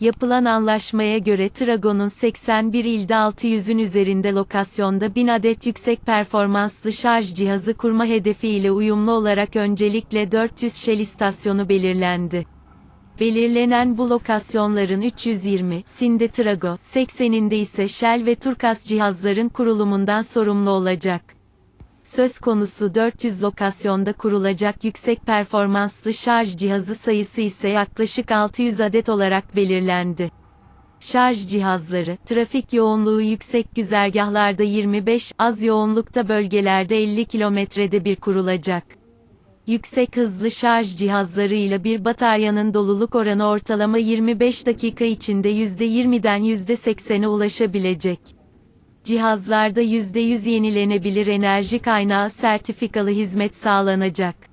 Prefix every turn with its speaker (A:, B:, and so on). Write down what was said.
A: Yapılan anlaşmaya göre Tragon'un 81 ilde 600'ün üzerinde lokasyonda 1000 adet yüksek performanslı şarj cihazı kurma hedefi ile uyumlu olarak öncelikle 400 Shell istasyonu belirlendi. Belirlenen bu lokasyonların 320'sinde Trago, 80'inde ise Shell ve Turkas cihazların kurulumundan sorumlu olacak. Söz konusu 400 lokasyonda kurulacak yüksek performanslı şarj cihazı sayısı ise yaklaşık 600 adet olarak belirlendi. Şarj cihazları, trafik yoğunluğu yüksek güzergahlarda 25, az yoğunlukta bölgelerde 50 kilometrede bir kurulacak. Yüksek hızlı şarj cihazlarıyla bir bataryanın doluluk oranı ortalama 25 dakika içinde %20'den %80'e ulaşabilecek. Cihazlarda %100 yenilenebilir enerji kaynağı sertifikalı hizmet sağlanacak.